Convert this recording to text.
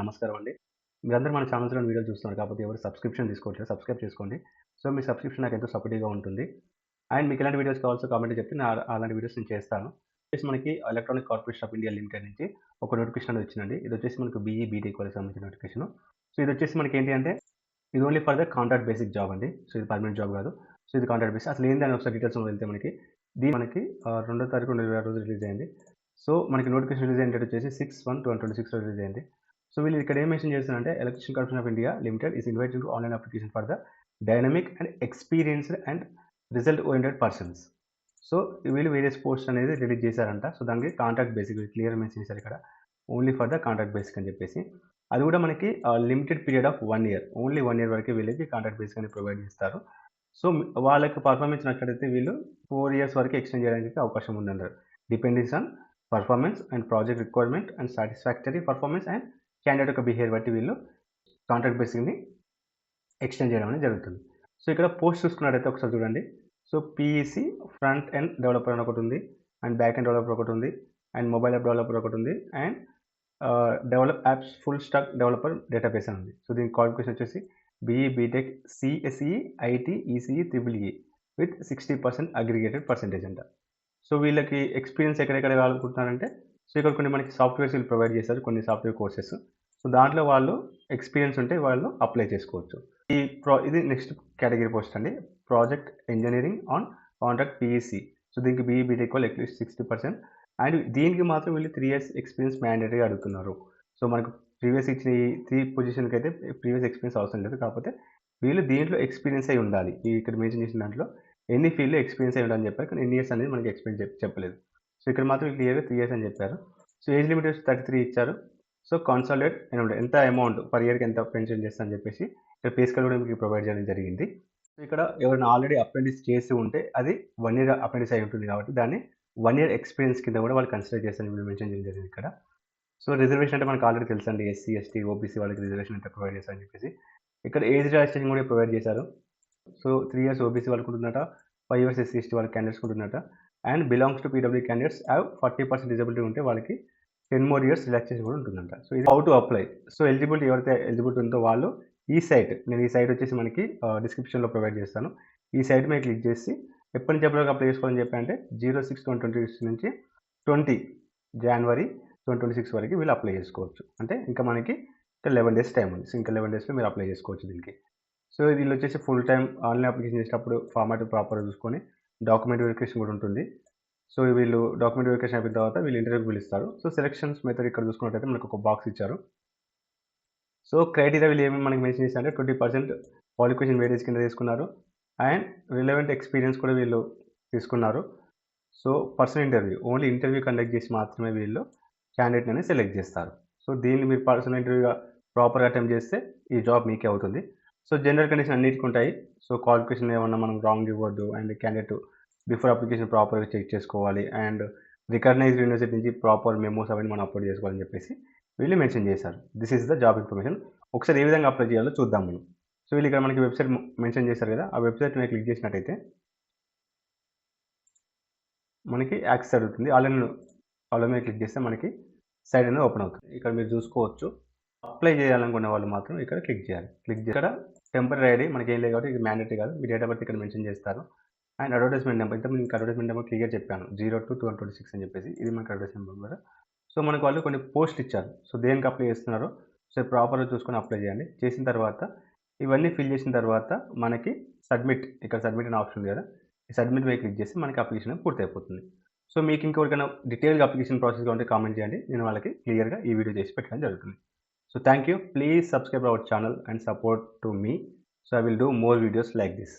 నమస్కారం అండి. మీరందరూ మన ఛానల్స్లో వీడియోలు చూస్తున్నారు కాకపోతే ఎవరు సబ్స్క్రిప్షన్ తీసుకోవట్లేదు సబ్స్క్రైబ్ చేసుకోండి. సో మీ సబ్స్క్రిప్షన్ నాకు ఎంతో సపోర్టివ్గా ఉంటుంది. అండ్ మీకు ఎలాంటి వీడియోస్ కావాల్సో కామెంట్ చెప్తే నేను అలాంటి వీడియోస్ నేను చేస్తాను. వచ్చేసి మనకి electronic corporation of India limited నుంచి ఒక నోటిఫికేషన్ అనేది వచ్చిందండి. ఇది వచ్చేసి మనకు బీఈ బీటెక్ వాళ్ళకి సంబంధించిన నోటిఫికేషన్. సో ఇది వచ్చేసి మనకి ఏంటి అంటే ఇది only for the contract basic job అండి. సో ఇది పర్మనెంట్ జాబ్ కాదు. సో ఇది కాంట్రాక్ట్ బేసిక్ అసలు ఏంటి అని ఒకసారి డీటెయిల్స్ వెళ్తే మనకి దీని మనకి రెండో తారీఖు రెండు వేల రోజు రిలీజ్ అయింది. సో మనకి నోటిఫికేషన్ రిలీజ్ అయ్యేది వచ్చేసి సిక్స్ వన్ ట్వంటీ ట్వంటీ సిక్స్లో రిలీజ్ అయింది. సో వీళ్ళు ఇక్కడ ఏం మెన్షన్ చేస్తారంటే electrician corporation of India limited is invited to online application for the dynamic and experienced and result oriented persons so వీళ్ళు వేరియస్ పోస్ట్ అనేది రిలీజ్ చేశారంట. సో దానికి కాంట్రాక్ట్ బేసిక్ క్లియర్ మెన్షన్ చేశారు ఇక్కడ. Only for the contract basic అని చెప్పేసి. అది కూడా మనకి limited period of one year only one year వరకు వీళ్ళకి కాంట్రాక్ట్ బేసిక్ అని ప్రొవైడ్ చేస్తారు. సో వాళ్ళకి పర్ఫార్మెన్స్ నచ్చినట్లయితే వీళ్ళు ఫోర్ ఇయర్స్ వరకు ఎక్స్టెండ్ చేయడానికి అవకాశం ఉందన్నారు. Depending on performance and project requirement and satisfactory performance and candidate యొక్క బిహేవియర్ బట్టి వీళ్ళు కాంట్రాక్ట్ బేసిక్ని ఎక్స్టెండ్ చేయడం అనేది జరుగుతుంది. సో ఇక్కడ పోస్ట్ చూసుకున్నట్టయితే ఒకసారి చూడండి. So PEC front end developer అని ఒకటి ఉంది అండ్ బ్యాక్ ఎండ్ డెవలపర్ ఒకటి ఉంది అండ్ మొబైల్ యాప్ డెవలపర్ ఒకటి ఉంది and develop apps full stack developer database అని ఉంది. సో దీని క్వాలిఫికేషన్ వచ్చేసి BE BTech CSE IT ECE triple E with sixty percent aggregated percentage అంట. సో వీళ్ళకి ఎక్స్పీరియన్స్ ఎక్కడెక్కడ కావాలనుకుంటున్నారంటే సో ఇక్కడ కొన్ని మనకి సాఫ్ట్వేర్స్ వీళ్ళు ప్రొవైడ్ చేస్తారు కొన్ని సాఫ్ట్వేర్ కోర్సెస్ సో దాంట్లో వాళ్ళు ఎక్స్పీరియన్స్ ఉంటే వాళ్ళు అప్లై చేసుకోవచ్చు. ఈ ప్రా ఇది నెక్స్ట్ కేటగిరీ పోస్ట్ అండి. Project engineering on contract PEC so దీనికి బీఈ బీటెక్ వాళ్ళు at least sixty percent and దీనికి మాత్రం వీళ్ళు త్రీ ఇయర్స్ ఎక్స్పీరియన్స్ మ్యాండేటరీగా అడుగుతున్నారు. సో మనకు ప్రీవియస్ ఇచ్చిన ఈ త్రీ పొజిషన్కి అయితే ప్రీవియస్ ఎక్స్పీరియన్స్ అవసరం లేదు. కాకపోతే వీళ్ళు దీంట్లో ఎక్స్పీరియన్స్ అయి ఉండాలి. ఇక్కడ మెన్షన్ చేసిన దాంట్లో ఎన్ని ఫీల్డ్లో ఎక్స్పీరియన్స్ అయి ఉండాలని చెప్పారు. కానీ ఎన్ని ఇయర్స్ అనేది మనకి ఎక్స్పీరియన్స్ చెప్పలేదు. సో ఇక్కడ మాత్రం క్లియర్గా త్రీ ఇయర్స్ అని చెప్పారు. సో ఏజ్ లిమిట్ వచ్చి థర్టీ త్రీ ఇచ్చారు. సో కాన్సాలేట్ ఎంత అమౌంట్ పర్ ఇయర్కి ఎంత పెన్షన్ చేస్తా అని చెప్పేసి ఇక్కడ పే స్కేల్ కూడా మీకు ప్రొవైడ్ చేయడం జరిగింది. సో ఇక్కడ ఎవరైనా ఆల్రెడీ అప్రెంటిస్ చేసి ఉంటే అది వన్ ఇయర్ అప్రెంటిస్ అయి ఉంటుంది కాబట్టి దాన్ని వన్ ఇయర్ ఎక్స్పీరియన్స్ కింద కూడా వాళ్ళు కన్సిడర్ చేస్తారని మీరు మెన్షన్ చేయడం జరిగింది ఇక్కడ. సో రిజర్వేషన్ అంటే మనకు ఆల్రెడీ తెలుసండి ఎస్సీ ఎస్టీ ఓబీసీ వాళ్ళకి రిజర్వేషన్ అంటే ప్రొవైడ్ చేస్తారని చెప్పేసి. ఇక్కడ ఏజ్ రిజిస్ట్రేషన్ కూడా ప్రొవైడ్ చేశారు. సో త్రీ ఇయర్స్ ఓబీసీ వాళ్ళకు ఉంటున్నట ఫైవ్ ఇయర్స్ ఎస్సీ ఎస్టీ వాళ్ళకి candidates ఉంటున్నట and belongs to PW candidates have forty percent disability ఉంటే వాళ్ళకి టెన్ మోర్ ఇయర్స్ రిలాక్సేషన్ కూడా ఉంటుందంట. సో ఇది how to apply. So eligibility ఎవరైతే ఎలిజిబిలిటీ ఉందో వాళ్ళు ఈ సైట్ నేను ఈ సైట్ వచ్చేసి మనకి డిస్క్రిప్షన్లో ప్రొవైడ్ చేస్తాను. ఈ సైట్ మీద క్లిక్ చేసి ఎప్పటి నుంచి ఎప్పటికి అప్లై చేసుకోవాలని చెప్పి అంటే zero six twenty twenty six నుంచి twenty January twenty twenty six వరకు వీళ్ళు అప్లై చేసుకోవచ్చు. అంటే ఇంకా మనకి ఇంకా లెవెన్ డేస్ టైం ఉంది. సో ఇంకా లెవెన్ డేస్లో మీరు అప్లై చేసుకోవచ్చు దీనికి. సో వీళ్ళు వచ్చేసి ఫుల్ టైం ఆన్లైన్ అప్లికేషన్ చేసేటప్పుడు ఫార్మాట్ ప్రాపర్గా చూసుకొని డాక్యుమెంట్ వెరిఫికేషన్ కూడా ఉంటుంది. సో వీళ్ళు డాక్యుమెంట్ వెరిఫికేషన్ అయిపోయిన తర్వాత వీళ్ళు ఇంటర్వ్యూకి పిలుస్తారు. సో సెలక్షన్స్ మెథడ్ ఇక్కడ చూసుకున్నట్టయితే మనకు ఒక బాక్స్ ఇచ్చారు. సో క్రైటీరియా వీళ్ళు ఏమేమి మనకి మెన్షన్ చేశారంటే ట్వంటీ పర్సెంట్ క్వాలిఫికేషన్ వేరేజ్ కింద తీసుకున్నారు. అండ్ రిలవెంట్ ఎక్స్పీరియన్స్ కూడా వీళ్ళు తీసుకున్నారు. So personal interview only interview conduct చేసి మాత్రమే వీళ్ళు క్యాండిడేట్ అనేది సెలెక్ట్ చేస్తారు. సో దీన్ని మీరు పర్సనల్ ఇంటర్వ్యూగా ప్రాపర్గా అటెంప్ట్ చేస్తే ఈ జాబ్ మీకే అవుతుంది. సో జనరల్ కండిషన్ అన్నిటికీ ఉంటాయి. సో క్వాలిఫికేషన్ ఏమన్నా మనం రాంగ్ ఇవ్వద్దు. అండ్ క్యాండిడేట్ బిఫోర్ అప్లికేషన్ ప్రాపర్గా చెక్ చేసుకోవాలి అండ్ రికగ్నైజ్డ్ యూనివర్సిటీ నుంచి ప్రాపర్ మెమోస్ అవన్నీ మనం అప్లోడ్ చేసుకోవాలని చెప్పేసి వీళ్ళు మెన్షన్ చేశారు. This is the job information ఒకసారి ఏ విధంగా అప్లై చేయాలో చూద్దాం మనం. సో వీళ్ళు ఇక్కడ మనకి వెబ్సైట్ మెన్షన్ చేశారు కదా ఆ వెబ్సైట్ మీద క్లిక్ చేసినట్టయితే మనకి యాక్సెస్ అడుగుతుంది ఆన్లైన్ ఆన్లైన్ మీద క్లిక్ చేస్తే మనకి సైడ్ అనేది ఓపెన్ అవుతుంది. ఇక్కడ మీరు చూసుకోవచ్చు. అప్లై చేయాలనుకునే వాళ్ళు మాత్రం ఇక్కడ క్లిక్ చేయాలి. క్లిక్ చేసి ఇక్కడ టెంపరీ ఐడి మనకి ఏం లేదు కాబట్టి ఇది మ్యాండేటరీ కాదు. మీ డేట్ ఆఫ్ బర్త్ ఇక్కడ మెన్షన్ చేస్తారు. అండ్ అడ్వర్టైజ్మెంట్ నెంబర్ ఇంత మీకు అడ్వర్టైజ్మెంట్ నెంబర్ క్లియర్ చెప్పాను. Zero two two twenty six అని చెప్పేసి. ఇది మనకి అడ్వర్టైజ్మెంట్ నెంబర్ సో మనకు వాళ్ళు కొన్ని పోస్ట్ ఇచ్చారు. సో దేనికి అప్లై చేస్తున్నారో? సో ప్రాపర్గా చూసుకొని అప్లై చేయండి. చేసిన తర్వాత ఇవన్నీ ఫిల్ చేసిన తర్వాత మనకి సబ్మిట్ ఇక్కడ సబ్మిట్ అనే ఆప్షన్ ఉంది కదా. ఈ సబ్మిట్ మీద క్లిక్ చేసి మనకి అప్లికేషన్ పూర్తి అయిపోతుంది సో మీకు ఇంకెవరికైనా డీటెయిల్గా అప్లికేషన్ ప్రాసెస్ ఉంటే కామెంట్ చేయండి. నేను వాళ్ళకి క్లియర్గా ఈ వీడియో చేసి పెట్టడం జరుగుతుంది. So thank you please subscribe our channel and support to me so I will do more videos like this